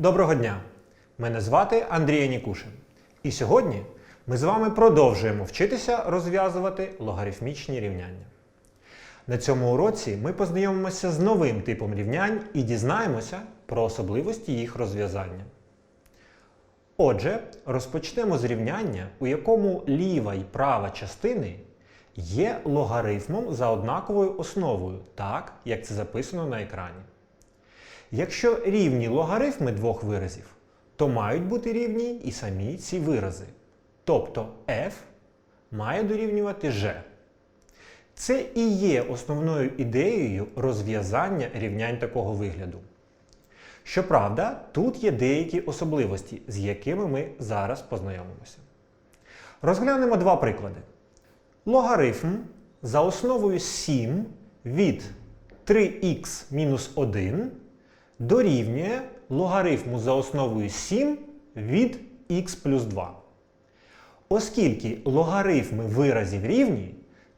Доброго дня! Мене звати Андрій Нікушин. І сьогодні ми з вами продовжуємо вчитися розв'язувати логарифмічні рівняння. На цьому уроці ми познайомимося з новим типом рівнянь і дізнаємося про особливості їх розв'язання. Отже, розпочнемо з рівняння, у якому ліва і права частини є логарифмом за однаковою основою, так як це записано на екрані. Якщо рівні логарифми двох виразів, то мають бути рівні і самі ці вирази. Тобто f має дорівнювати g. Це і є основною ідеєю розв'язання рівнянь такого вигляду. Щоправда, тут є деякі особливості, з якими ми зараз познайомимося. Розглянемо два приклади. Логарифм за основою 7 від 3х мінус 1 дорівнює логарифму за основою 7 від х плюс 2. Оскільки логарифми виразів рівні,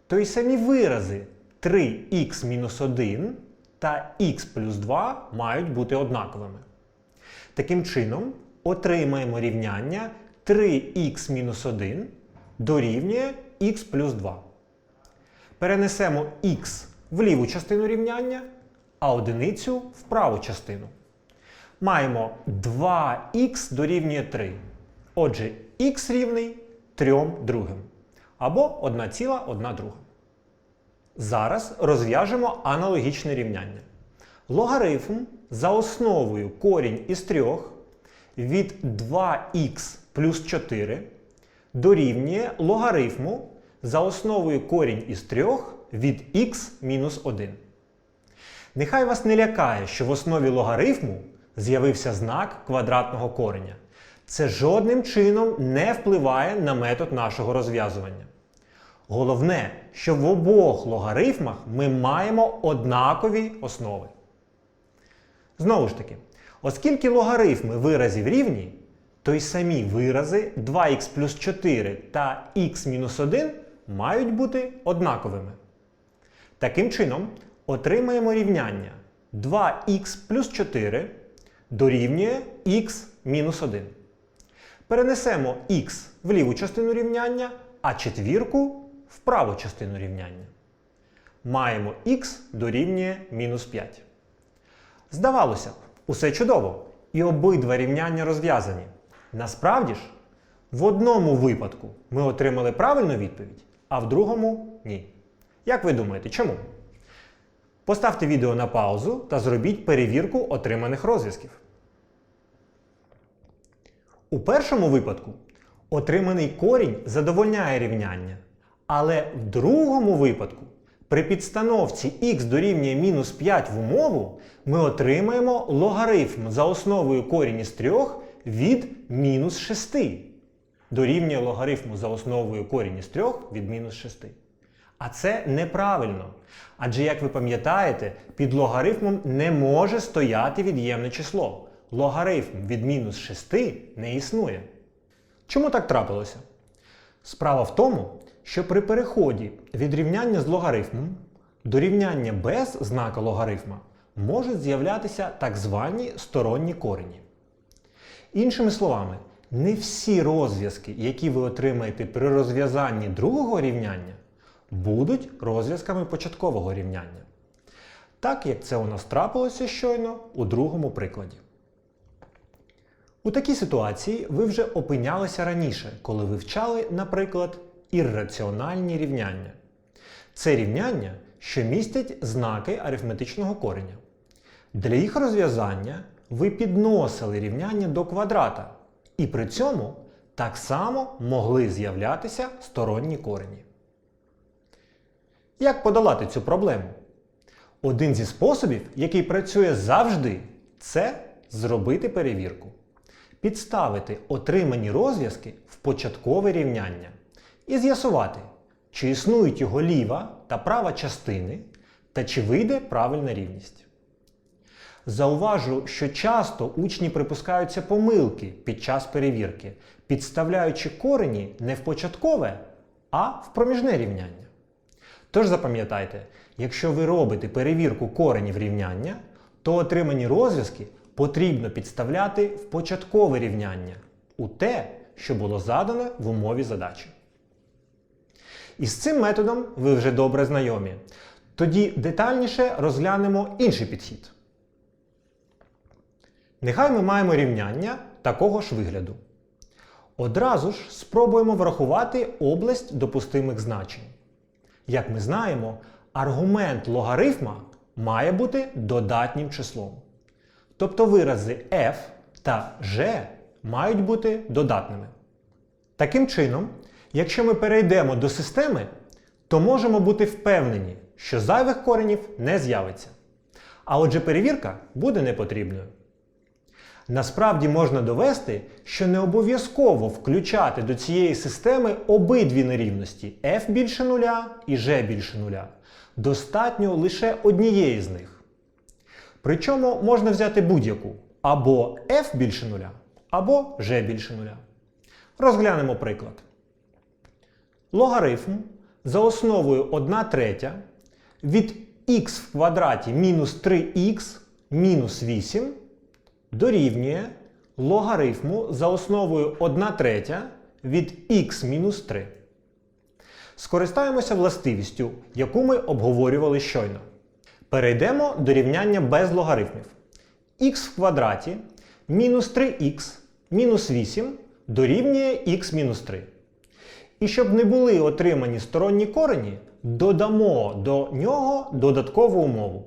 то й самі вирази 3х-1 та х плюс 2 мають бути однаковими. Таким чином, отримаємо рівняння 3х-1 дорівнює х плюс 2. Перенесемо х в ліву частину рівняння, а одиницю в праву частину. Маємо 2х дорівнює 3. Отже, х рівний 3 другим. Або 1,1 друга. Зараз розв'яжемо аналогічне рівняння. Логарифм за основою корінь із 3 від 2х плюс 4 дорівнює логарифму за основою корінь із 3 від х мінус 1. Нехай вас не лякає, що в основі логарифму з'явився знак квадратного кореня. Це жодним чином не впливає на метод нашого розв'язування. Головне, що в обох логарифмах ми маємо однакові основи. Знову ж таки, оскільки логарифми виразів рівні, то й самі вирази 2х плюс 4 та х мінус 1 мають бути однаковими. Таким чином, отримаємо рівняння 2х плюс 4 дорівнює х мінус 1. Перенесемо х в ліву частину рівняння, а четвірку в праву частину рівняння. Маємо х дорівнює мінус 5. Здавалося б, усе чудово. І обидва рівняння розв'язані. Насправді ж, в одному випадку ми отримали правильну відповідь, а в другому ні. Як ви думаєте, чому? Поставте відео на паузу та зробіть перевірку отриманих розв'язків. У першому випадку отриманий корінь задовольняє рівняння. Але в другому випадку, при підстановці х дорівнює мінус 5 в умову, ми отримаємо логарифм за основою корінь із 3 від мінус 6. Дорівнює логарифму за основою корінь із 3 від мінус 6. А це неправильно. Адже, як ви пам'ятаєте, під логарифмом не може стояти від'ємне число. Логарифм від мінус 6 не існує. Чому так трапилося? Справа в тому, що при переході від рівняння з логарифмом до рівняння без знака логарифма можуть з'являтися так звані сторонні корені. Іншими словами, не всі розв'язки, які ви отримаєте при розв'язанні другого рівняння, будуть розв'язками початкового рівняння. Так як це у нас трапилося щойно у другому прикладі. У такій ситуації ви вже опинялися раніше, коли вивчали, наприклад, ірраціональні рівняння. Це рівняння, що містять знаки арифметичного кореня. Для їх розв'язання ви підносили рівняння до квадрата, і при цьому так само могли з'являтися сторонні корені. Як подолати цю проблему? Один зі способів, який працює завжди, це зробити перевірку. Підставити отримані розв'язки в початкове рівняння і з'ясувати, чи існують його ліва та права частини, та чи вийде правильна рівність. Зауважу, що часто учні припускаються помилки під час перевірки, підставляючи корені не в початкове, а в проміжне рівняння. Тож запам'ятайте, якщо ви робите перевірку коренів рівняння, то отримані розв'язки потрібно підставляти в початкове рівняння у те, що було задано в умові задачі. Із цим методом ви вже добре знайомі. Тоді детальніше розглянемо інший підхід. Нехай ми маємо рівняння такого ж вигляду. Одразу ж спробуємо врахувати область допустимих значень. Як ми знаємо, аргумент логарифма має бути додатнім числом. Тобто вирази f та g мають бути додатними. Таким чином, якщо ми перейдемо до системи, то можемо бути впевнені, що зайвих коренів не з'явиться. А отже, перевірка буде непотрібною. Насправді можна довести, що не обов'язково включати до цієї системи обидві нерівності f більше нуля і g більше нуля. Достатньо лише однієї з них. Причому можна взяти будь-яку або f більше нуля, або g більше нуля. Розглянемо приклад. Логарифм за основою 1 третя від х в квадраті мінус 3х мінус 8 дорівнює логарифму за основою 1 третя від мінус 3. Скористаємося властивістю, яку ми обговорювали щойно. Перейдемо до рівняння без логарифмів. х в квадраті мінус 3х мінус 8 дорівнює х мінус 3. І щоб не були отримані сторонні корені, додамо до нього додаткову умову.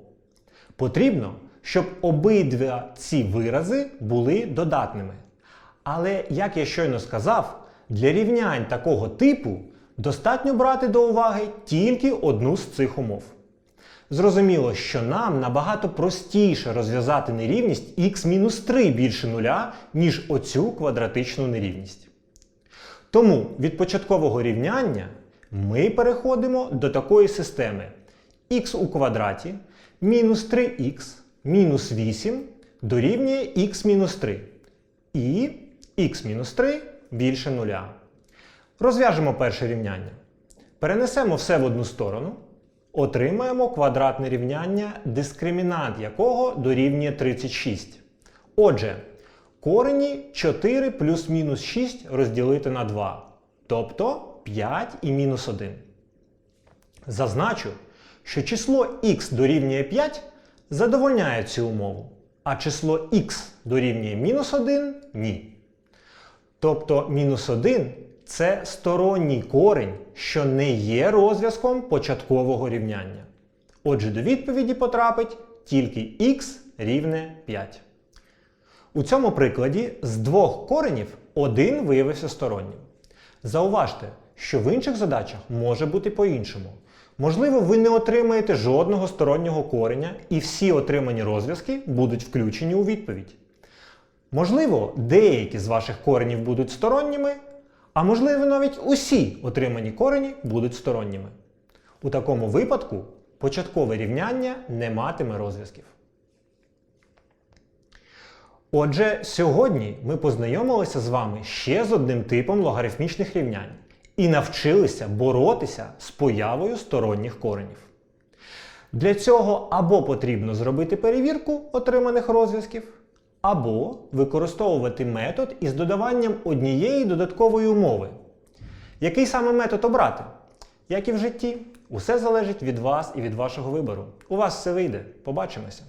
Потрібно, щоб обидва ці вирази були додатними. Але, як я щойно сказав, для рівнянь такого типу достатньо брати до уваги тільки одну з цих умов. Зрозуміло, що нам набагато простіше розв'язати нерівність х-3 більше нуля, ніж оцю квадратичну нерівність. Тому від початкового рівняння ми переходимо до такої системи х у квадраті мінус 3х мінус 8 дорівнює х мінус 3. І х мінус 3 більше нуля. Розв'яжемо перше рівняння. Перенесемо все в одну сторону. Отримаємо квадратне рівняння, дискримінант якого дорівнює 36. Отже, корені 4 плюс мінус 6 розділити на 2. Тобто 5 і мінус 1. Зазначу, що число х дорівнює 5 задовольняє цю умову, а число х дорівнює мінус 1 ні. Тобто мінус 1 це сторонній корень, що не є розв'язком початкового рівняння. Отже, до відповіді потрапить тільки х рівне 5. У цьому прикладі з двох коренів один виявився стороннім. Зауважте, що в інших задачах може бути по-іншому. Можливо, ви не отримаєте жодного стороннього кореня, і всі отримані розв'язки будуть включені у відповідь. Можливо, деякі з ваших коренів будуть сторонніми, а можливо, навіть усі отримані корені будуть сторонніми. У такому випадку початкове рівняння не матиме розв'язків. Отже, сьогодні ми познайомилися з вами ще з одним типом логарифмічних рівнянь і навчилися боротися з появою сторонніх коренів. Для цього або потрібно зробити перевірку отриманих розв'язків, або використовувати метод із додаванням однієї додаткової умови. Який саме метод обрати? Як і в житті, усе залежить від вас і від вашого вибору. У вас все вийде. Побачимося!